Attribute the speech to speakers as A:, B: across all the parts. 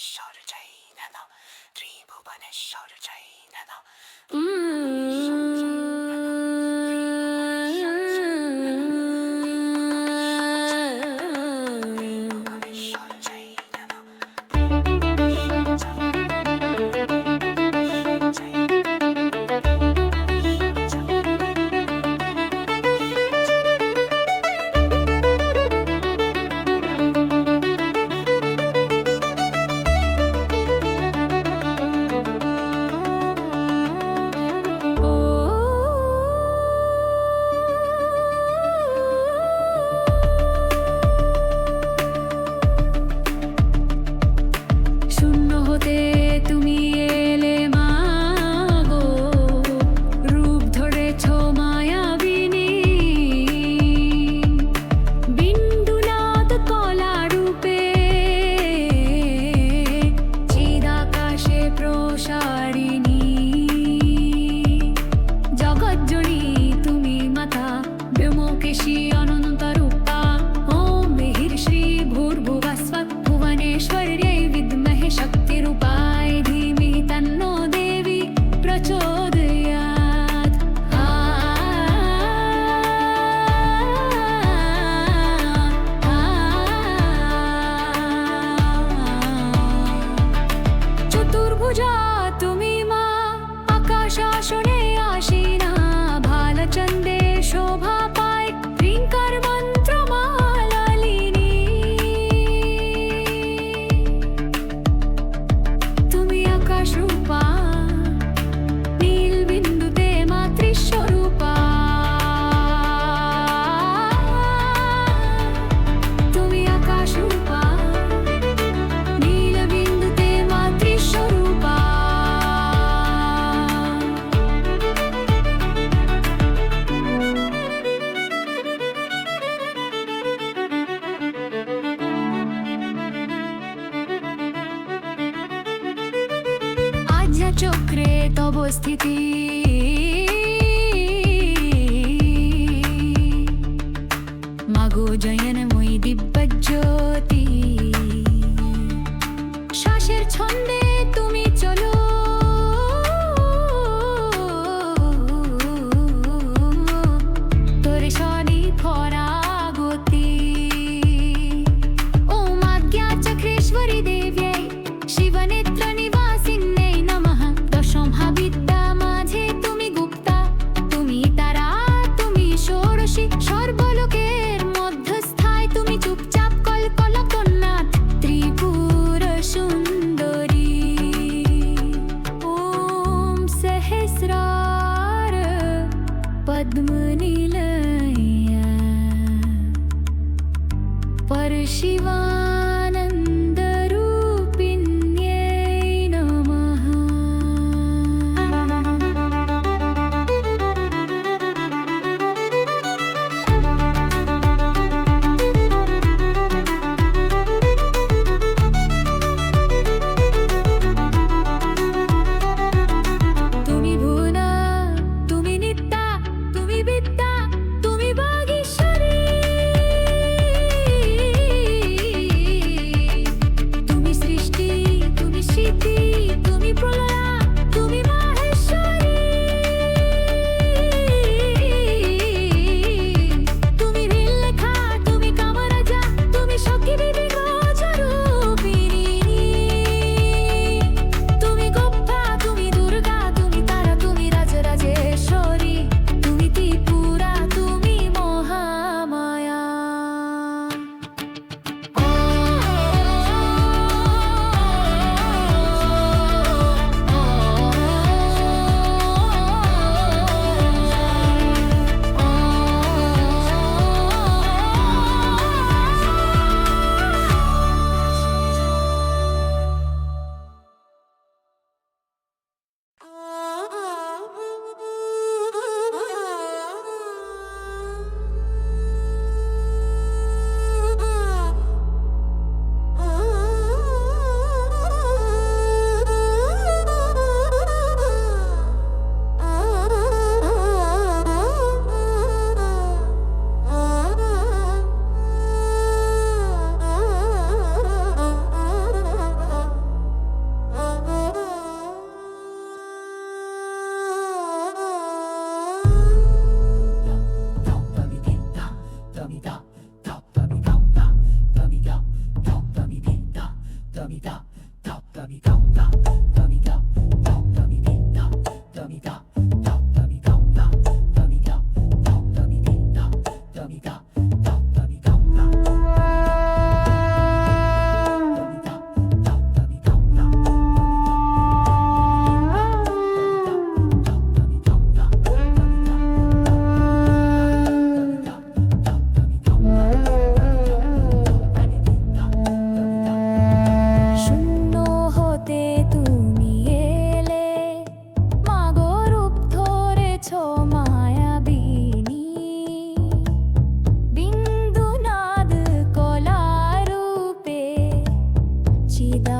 A: ভুবনেশ্বর জয় নম ত্রিভুবনেশ্বর জয়
B: নম స్థితి మగో జయనమొయ్ దిబ్బజ్యోతి.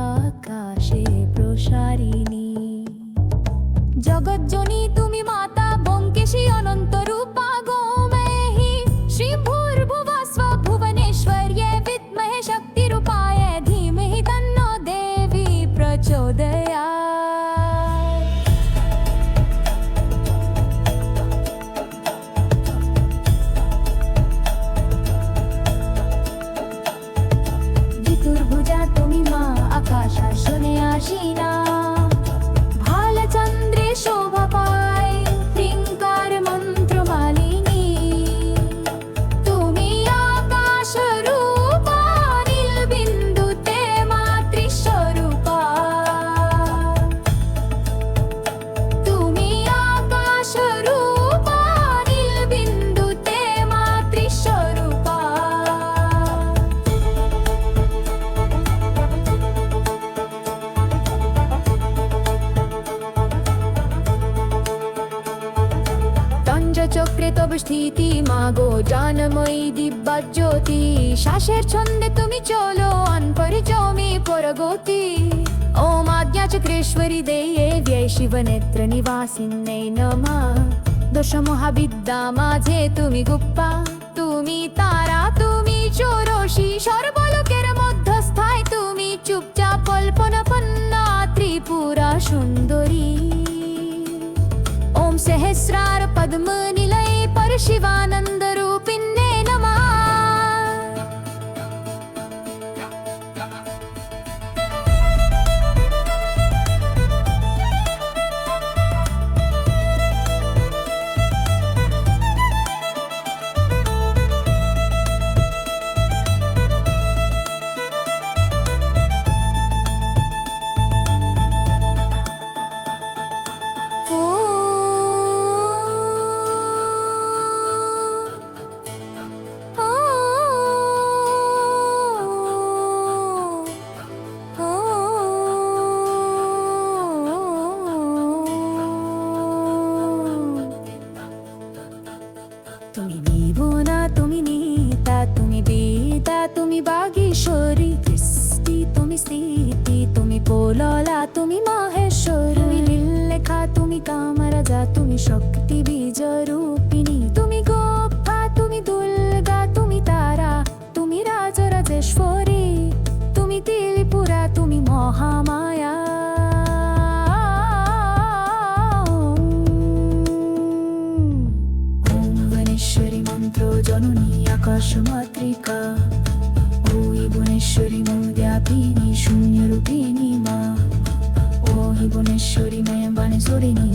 B: চিদাকাশে প্রসারিণী। জগজ্জনী তুমি মাতা জ্যোতি শ্বাসের ছন্দে তুমি চলো অনপরি চমি পরগতি ওম আজ্ঞা চক্রেশ্বরী দেয়ে শিবনেত্র নিবাসিন্নে নমা দশ মহাবিদ্যা মাঝে তুমি গুপ্পা তুমি তারা তুমি চোরসী সর্বলোকের মধ্যস্থায় তুমি চুপচাপ কল্পনা পন্না ত্রিপুরা সুন্দরী ओम सहस्रार पद्म निलय पर शिवानंद তুমি শক্তি বিজয় রূপিণী তুমি গোপা তুমি দুর্গা, তুমি তারা, তুমি রাজরাজেশ্বরী। তুমি তিলিপুরা তুমি মহামায়া। জননী আকাশ মাতৃকা। ওই ভুবনেশ্বরী মৌদ্যাপিনী শূন্যরূপিণী মা। ওই ভুবনেশ্বরী মে। বাণে সরিণী